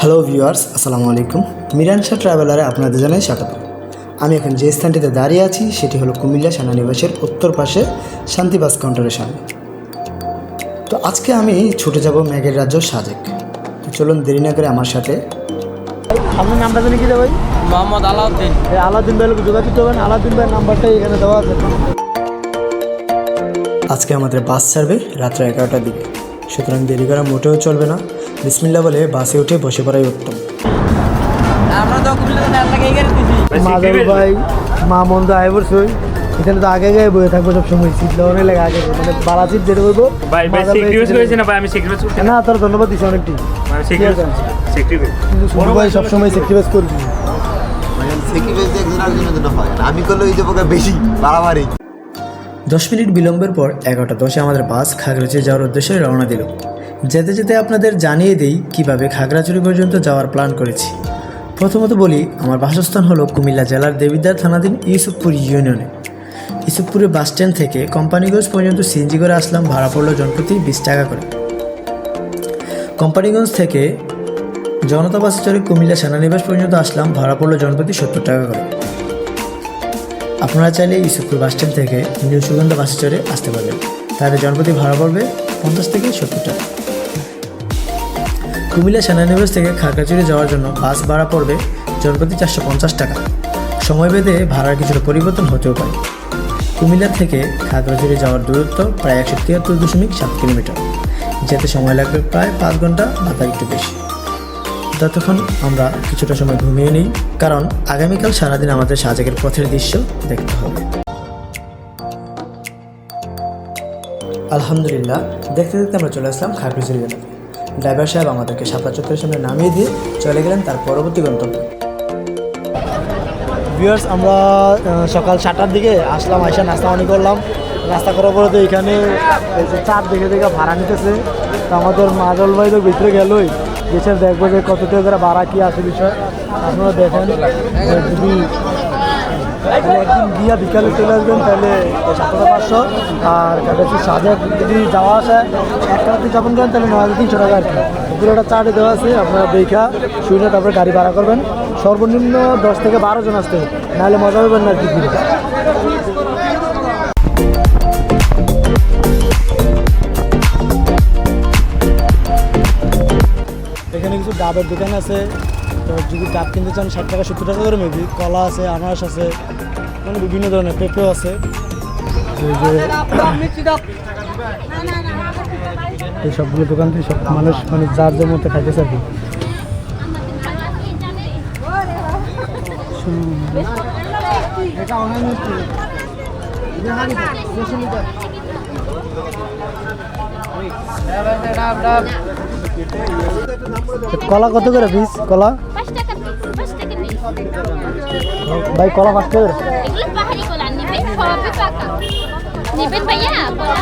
Hello viewers আসসালামু আলাইকুম। মিরান শাহ ট্রাভেলারে আপনাদের জানাই স্বাগত। আমি এখন যে স্থানটিতে দাঁড়িয়ে আছি সেটি হলো কুমিল্লা সেনানিবাসের উত্তর পাশে শান্তি বাস কাউন্টারের সামনে। তো আজকে আমি ছুটে যাব মেঘের রাজ্য সাজেক। তো চলুন দেরি না করে আমার সাথে আপনার নামটা জানি কি ভাই? মোহাম্মদ আলাউদ্দিন। এই আলাদিন ভাইয়ের যোগাযোগ করবেন? আলাদিন ভাইয়ের নাম্বারটা এখানে দেওয়া আছে। আজকে আমাদের বাস ছাড়বে রাত্র এগারোটার দিকে। সুতরাং দেরি করা মোটেও চলবে না। বিসমিল্লা বলে বাসে উঠে বসে পড়াই উত্তম। ভাই মা সই এখানে তো আগে গায়ে বয়ে থাকব সব সময় সিট লাগে আগে মানে বাড়া সিট যেটা বলব না তোর ধন্যবাদ দিচ্ছি অনেকটি। কিন্তু ভাই সবসময় সেক্রিফাইস করবি আমি করলে ওই যে পোকা বেশি বাড়াবাড়ি দশ মিনিট বিলম্বের পর এগারোটা দশে আমাদের বাস খাগড়াছড়ি যাওয়ার উদ্দেশ্যে রওনা দিল। যেতে যেতে আপনাদের জানিয়ে দিই কীভাবে খাগড়াছড়ি পর্যন্ত যাওয়ার প্ল্যান করেছি। প্রথমত বলি, আমার বাসস্থান হলো কুমিল্লা জেলার দেবিদ্বার থানাধীন ইউসুফপুর ইউনিয়নে। ইউসুফপুরের বাস স্ট্যান্ড থেকে কোম্পানিগঞ্জ পর্যন্ত সিএনজি করে আসলাম, ভাড়া পড়ল জনপ্রতি বিশ টাকা করে। কোম্পানিগঞ্জ থেকে জনতা বাসে চড়ে কুমিল্লা সেনানিবাস পর্যন্ত আসলাম, ভাড়া পড়ল জনপ্রতি সত্তর টাকা করে। আপনারা চাইলে ইউসুফপুর বাস স্ট্যান্ড থেকে নিউ সুগন্ধা বাসে চড়ে আসতে পারবেন। তাহলে জনপ্রতি ভাড়া পড়বে পঞ্চাশ থেকে সত্তর টাকা। কুমিল্লা সেনানিবাস থেকে খাগড়াছড়ি যাওয়ার জন্য বাস ভাড়া পড়বে জনপ্রতি চারশো পঞ্চাশ টাকা। সময় বেঁধে ভাড়ার কিছুটা পরিবর্তন হতেও পারে। কুমিল্লা থেকে খাগড়াছড়ি যাওয়ার দূরত্ব প্রায় একশো তিয়াত্তর দশমিক সাত কিলোমিটার। যেতে সময় লাগবে প্রায় পাঁচ ঘণ্টা বা তার একটু বেশি। ততক্ষণ আমরা কিছুটা সময় ঘুমিয়ে নিই, কারণ আগামীকাল সারাদিন আমাদের সাজেকের পথের দৃশ্য দেখতে হবে। আলহামদুলিল্লাহ, দেখতে দেখতে আমরা চলে আসলাম খাগড়াছড়ি এলাকায় ড্রাইভার সাহেব আমাদেরকে সাতটা চত্বরের সামনে নামিয়ে দিয়ে চলে গেলেন তার পরবর্তী গন্তব্যে। ভিউয়ার্স, আমরা সকাল সাতটার দিকে আসলাম, আইসা নাস্তা পানি করলাম। নাস্তা করার পরে তো এখানে চাপ দেখে দেখে ভাড়া নিতেছে। তো আমাদের মাজল ভাই তো ভিতরে গেলই। গেছে দেখব যে কত টাকা ভাড়া, কি আছে বিষয়। আপনারা দেখেন। যদি তাহলে একদিন গিয়া বিকালে চলে আসবেন, তাহলে সাতশো পাঁচশো। আর কাছাকাছি সাজে যদি যাওয়া আসে এক রাত্রি যাপন করেন, তাহলে নয় হাজার তিনশো টাকা আর কি। পুরোটা চার্টে দেওয়া আছে, আপনারা দেখা, শুনে তারপরে গাড়ি ভাড়া করবেন। সর্বনিম্ন দশ থেকে বারো জন আসতে নাহলে মজা পাবেন না আর কি এখানে কিছু ডাবের দোকান আছে তো যদি ডাব কিনতে চান, ষাট টাকা, সত্তর টাকা করে মেবি কলা আছে, আনারস আছে মানে বিভিন্ন ধরনের পেঁপেও আছে। এই সবগুলো দোকান থেকে সব মানুষ মানে যার যার মধ্যে খাইতেছে আর কলা কত করে পিস কলা? ভাই কলা পাঁচ টাকা করে এগুলো পাহাড়ি কলা। নেবেন সবই পাকা। নেবেন ভাইয়া কলা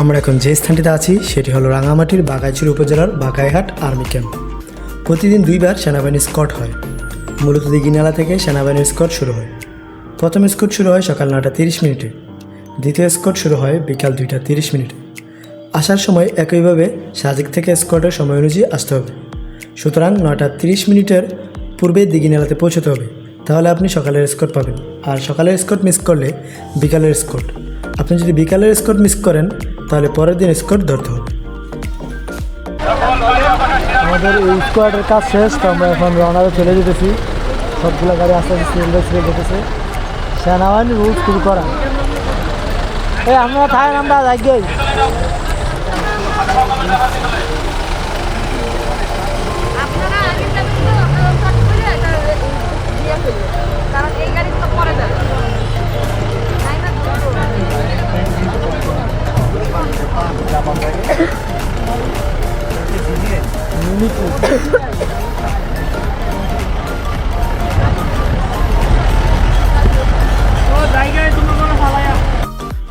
আমরা এখন যে স্থানটিতে আছি সেটি হলো রাঙামাটির বাগাইচুর উপজেলার বাগাইহাট আর্মি ক্যাম্প। প্রতিদিন দুইবার সেনাবাহিনী স্কট হয়। মূলত দিঘিনালা থেকে সেনাবাহিনীর স্কট শুরু হয়। প্রথম স্কট শুরু হয় সকাল নটা তিরিশ মিনিটে। দ্বিতীয় স্কট শুরু হয় বিকাল দুইটা তিরিশ মিনিটে। আসার সময় একইভাবে সাজিক থেকে স্কটের সময় অনুযায়ী আসতে হবে। সুতরাং নটা তিরিশ মিনিটের পূর্বে দিঘিনালাতে পৌঁছতে হবে। তাহলে আপনি সকালের স্কট পাবেন। আর সকালের স্কট মিস করলে বিকালের স্কট আপনি যদি বিকালের স্কট মিস করেন, তাহলে পরের দিন স্কট ধরতে হবে। আমাদের এই স্কোয়াডের কাজ শেষ, তো আমরা এখন রওনাতে চলে যেতেছি। সবগুলো গাড়ি আস্তে আস্তে বাই সিরিয়াল যেতেছে সেনাবাহিনী রুলস খুবই করা। এই, আমরা থাকেন আমরা যাই আপনারা আগে যাবেন তো আপনারা চট করে এটা দিয়ে ফেলবেন কারণ এই গাড়ি তো পরে যাবে তাই না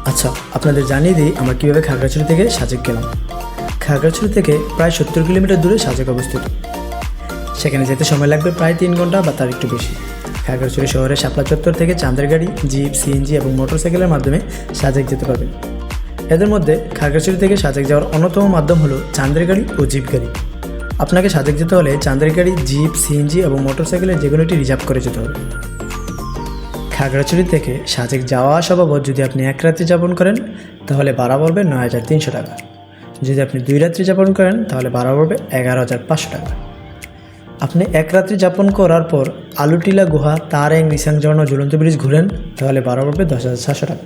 আচ্ছা আপনাদের জানিয়ে দিই আমরা কীভাবে খাগড়াছড়ি থেকে সাজেক গেলাম। খাগড়াছড়ি থেকে প্রায় সত্তর কিলোমিটার দূরে সাজেক অবস্থিত। সেখানে যেতে সময় লাগবে প্রায় তিন ঘণ্টা বা তার একটু বেশি। খাগড়াছড়ি শহরে শাপলা চত্বর থেকে চান্দের গাড়ি, জিপ, সিএনজি এবং মোটরসাইকেলের মাধ্যমে সাজেক যেতে পারবেন। এদের মধ্যে খাগড়াছড়ি থেকে সাজেক যাওয়ার অন্যতম মাধ্যম হলো চান্দের গাড়ি ও জিপ গাড়ি। আপনাকে সাজেক যেতে হলে চান্দের গাড়ি, জিপ, সিএনজি এবং মোটরসাইকেলের যে কোনোটি রিজার্ভ করে যেতে হবে। খাগড়াছড়ি থেকে সাজেক যাওয়া আসা বাবদ যদি আপনি এক রাত্রি যাপন করেন, তাহলে ভাড়া পড়বে নয় হাজার তিনশো টাকা। যদি আপনি দুই রাত্রি যাপন করেন, তাহলে ভাড়া পড়বে এগারো হাজার পাঁচশো টাকা। আপনি এক রাত্রি যাপন করার পর আলুটিলা গুহা, তারেং রিসাং ঝর্ণা ঝুলন্ত ব্রিজ ঘুরেন, তাহলে বারো পড়বে দশ হাজার সাতশো টাকা।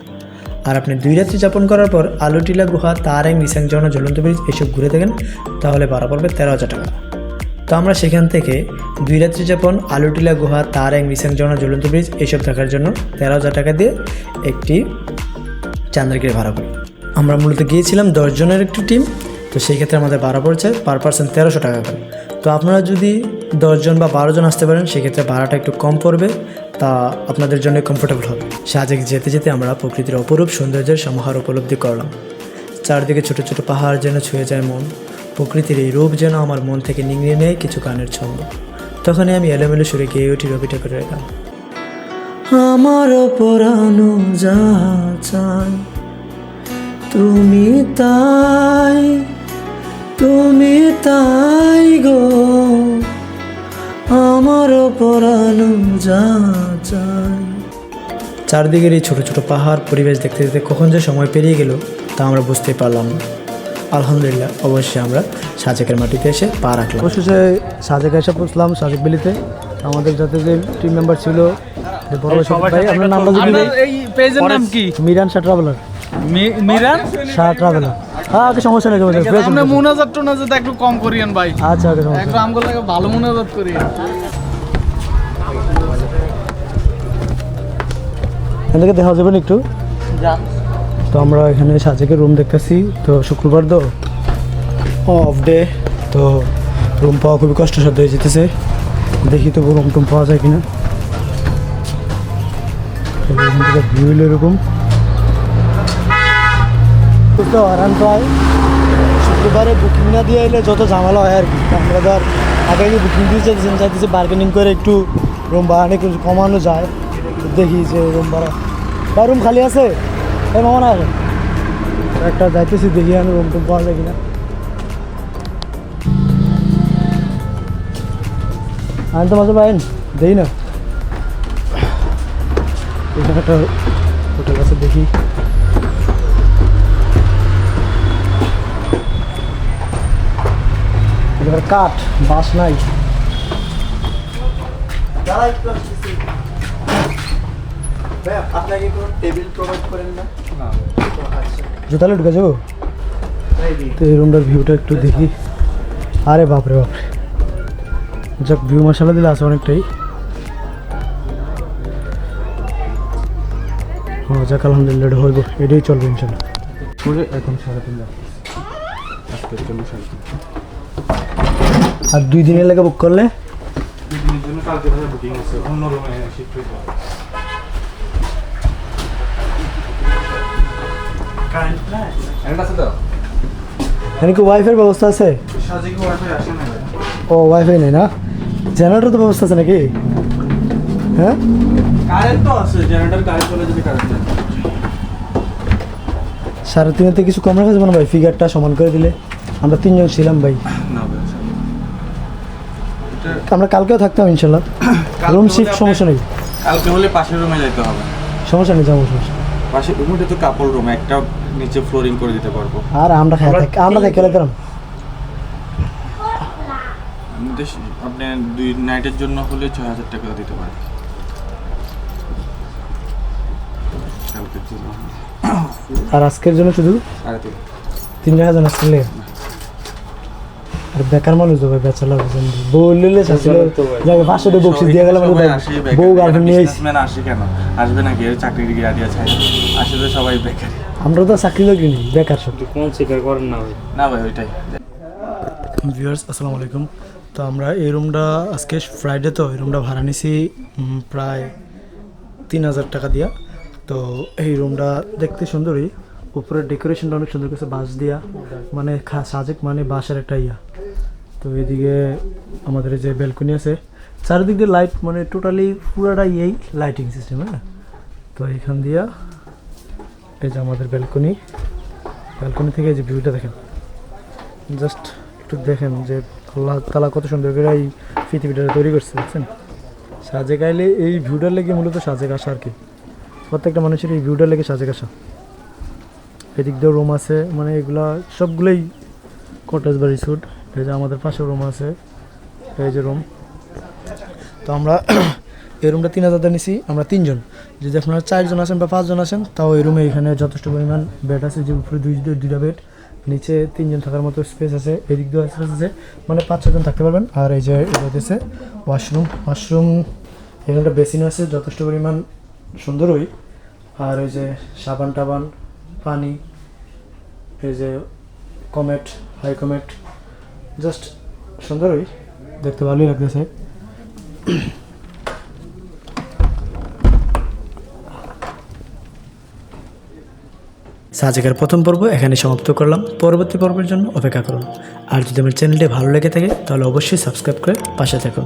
আর আপনি দুই রাত্রি যাপন করার পর আলুটিলা গুহা, তারেং রিসাং ঝর্ণা ঝুলন্ত ব্রিজ এসব ঘুরে থাকেন, তাহলে বারো পড়বে তেরো হাজার টাকা। তো আমরা সেখান থেকে দুই রাত্রি যাপন আলুটিলা গুহা, তারেং রিসাং ঝর্ণা ঝুলন্ত ব্রিজ এসব দেখার জন্য তেরো হাজার টাকা দিয়ে একটি চান্দ্রগিরি ভাড়া করি। আমরা মূলত গিয়েছিলাম দশজনের একটি টিম, তো সেই ক্ষেত্রে আমাদের ভাড়া পড়ছে, পার পার্সন তেরোশো টাকা করে। তো আপনারা যদি দশজন বা বারোজন আসতে পারেন, সেক্ষেত্রে ভাড়াটা একটু কম পড়বে, তা আপনাদের জন্য কমফোর্টেবল হবে। সাজেক যেতে যেতে আমরা প্রকৃতির অপরূপ সৌন্দর্যের সমাহার উপলব্ধি করলাম। চারদিকে ছোট ছোট পাহাড় যেন ছুঁয়ে যায় মন, প্রকৃতির এই রূপ যেন আমার মন থেকে নিংড়ে নেয় কিছু গানের ছন্দ। তখনই আমি এলোমেলো সুরে গেয়ে উঠি রবি ঠাকুরের গান আমার পরানো যা চাই, তুমি তাই। তুমি তাই গো আমার পরানো যা চাই চারদিকের এই ছোট ছোট পাহাড় পরিবেশ দেখতে দেখতে কখন যে সময় পেরিয়ে গেল তা আমরা বুঝতে পারলাম না। আলহামদুলিল্লাহ অবশ্যই আমরা সাজেকের মাটিতে এসে পা রাখলাম। অবশেষে সাজেক এসে পৌঁছলাম সাজেক বেলিতে। আমাদের যাতে যে টিম মেম্বার ছিল যে বড় ভাই আপনার নামটা এই পেজের নাম কি? মিরান শাহ ট্রাভেলার মিরান? শাহ ট্রাভেলার হ্যাঁ সমস্যা নেই আপনি মুনাজাত টুনাজাত একটু কম করিয়েন ভাই। আচ্ছা একটু আমগুলো ভালো মুনাজাত করিয়েন। এখান থেকে দেখা যাবেন একটু? তো আমরা এখানে সাজেকের রুম দেখতেছি। তো শুক্রবার তো? অফ ডে তো রুম পাওয়া খুবই কষ্টসাধ্য হয়ে যেতেছে। দেখি তো রুম টুম পাওয়া যায় কিনা। তো এখান থেকে ভিউ এরকম। তো আরাম পায় শুক্রবারে বুকিং না দিয়ে এলে যত ঝামেলা হয় আর কি। আমরা ধর আগে বুকিং দিয়ে চাইতেছেন চাইতেছি বার্গেনিং করে একটু রুম ভাড়া একটু কমানো যায়। দেখি যে রুম ভাড়া। বা রুম খালি আছে? এই মামা না। একটা যাইতেছি, দেখি আমি রুম টুম পাওয়া যায় কিনা। আমি তো মাঝে পাইন দেই না। এখানে একটা হোটেল আছে, দেখি। এবার কাঠ বাস নাই। আপনাকে কোনো টেবিল প্রোভাইড করেন না? জুতালে ঢুকে যাব? তো এই রুমটার ভিউটা একটু দেখি। আরে বাপরে বাপরে। যাক ভিউ মশালা দিলে আছে অনেকটাই। ও যাক আলহামদুলিল্লাহ হইব এটাই চলবে ইনশাল্লাহ এখন সাড়ে তিন লাখ সাড়ে তিন আর দুই দিনের লেগে বুক করলে? কালকে বুকিং আছে। অন্য রুমে শিফট হইতে হবে এখানে কি ওয়াইফাই ব্যবস্থা আছে? সাজে কি ওয়াইফাই আসে না ও ওয়াইফাই নেই না? জেনারেটর তো ব্যবস্থা আছে নাকি? হ্যাঁ? কারেন্ট তো আছে জেনারেটর কারেন্ট চলে যদি কারেন্ট সাড়ে তিনেতে কিছু কম রাখা যাবে না ভাই? ফিগারটা সমান করে দিলে। আমরা তিনজন ছিলাম ভাই। না ভাই আমরা কালকেও থাকতাম ইনশাল্লাহ রুম শিফট সমস্যা নেই। কালকে হলে পাশের রুমে যেতে হবে। সমস্যা নেই যাব সমস্যা। পাশের রুমটা তো কাপড় রুম একটা নিচে ফ্লোরিং করে দিতে পারব। আর আমরা খাই থাকি আমরা দিলাম আমাদের আপনি দুই নাইটের জন্য হলে ছয় হাজার টাকা দিতে পারেন। আর আজকের জন্য শুধু তিন। তিন হাজার আসলে আর বেকার মানুষ চাচ্ছিল যাকে পাঁচশো টাকা বকশিস দিয়ে বউ গার্লফ্রেন্ড নিয়ে আসে কেন? আসবে না গিয়ে চাকরির গিয়ে আডিয়া ছাই আসলে সবাই বেকার। আমরা তো চাকরি লোক নেই বেকার সব। কোন স্বীকার করেন না ভাই? না ভাই ওইটাই। ভিউয়ার্স আসসালামু আলাইকুম। তো আমরা এই রুমটা আজকে ফ্রাইডে তো এই রুমটা ভাড়া নিছি প্রায় তিন হাজার টাকা দিয়া। তো এই রুমটা দেখতে সুন্দরই। উপরের ডেকোরেশনটা অনেক সুন্দর করেছে বাঁশ দিয়া। মানে সাজেক মানে বাঁশের একটা ইয়া। তো এদিকে আমাদের যে ব্যালকনি আছে, চারিদিক দিয়ে লাইট মানে টোটালি পুরাটা এই লাইটিং সিস্টেম হ্যাঁ? তো এখান দিয়া এই যে আমাদের ব্যালকনি ব্যালকনি থেকে যে ভিউটা দেখেন। জাস্ট একটু দেখেন যে আল্লাহ তালা কত সুন্দর করে এই পৃথিবীটা তৈরি করছে দেখছেন সাজে গাইলে এই ভিউটার লেগে মূলত সাজে আসা আর কি। প্রত্যেকটা মানুষের এই ভিউটার লেগে সাজে আসা। এদিক দিয়ে রুম আছে মানে এগুলা সবগুলোই কটেজ বা রিসোর্ট এই যে আমাদের পাশে রুম আছে। এই যে রুম তো আমরা এই রুমটা তিন হাজার নিছি, আমরা তিনজন। যদি আপনারা চারজন আছেন বা পাঁচজন আছেন তাও এই রুমে এখানে যথেষ্ট পরিমাণ বেড আছে, যে উপরে দুই দুইটা বেড নিচে তিনজন থাকার মতো স্পেস আছে, এদিক দিয়ে স্পেস আছে। মানে পাঁচ, ছজন থাকতে পারবেন। আর এই যে হচ্ছে ওয়াশরুম ওয়াশরুম এখানটা বেসিন আছে, যথেষ্ট পরিমাণ সুন্দরই। আর এই যে সাবান টাবান পানি, এই যে কমেট হাই কমেট জাস্ট সুন্দর সুন্দরই দেখতে ভালোই লাগতেছে। সাজেকের প্রথম পর্ব এখানে সমাপ্ত করলাম। পরবর্তী পর্বের জন্য অপেক্ষা করুন। আর যদি আমার চ্যানেলটি ভালো লেগে থাকে, তাহলে অবশ্যই সাবস্ক্রাইব করে পাশে থাকুন।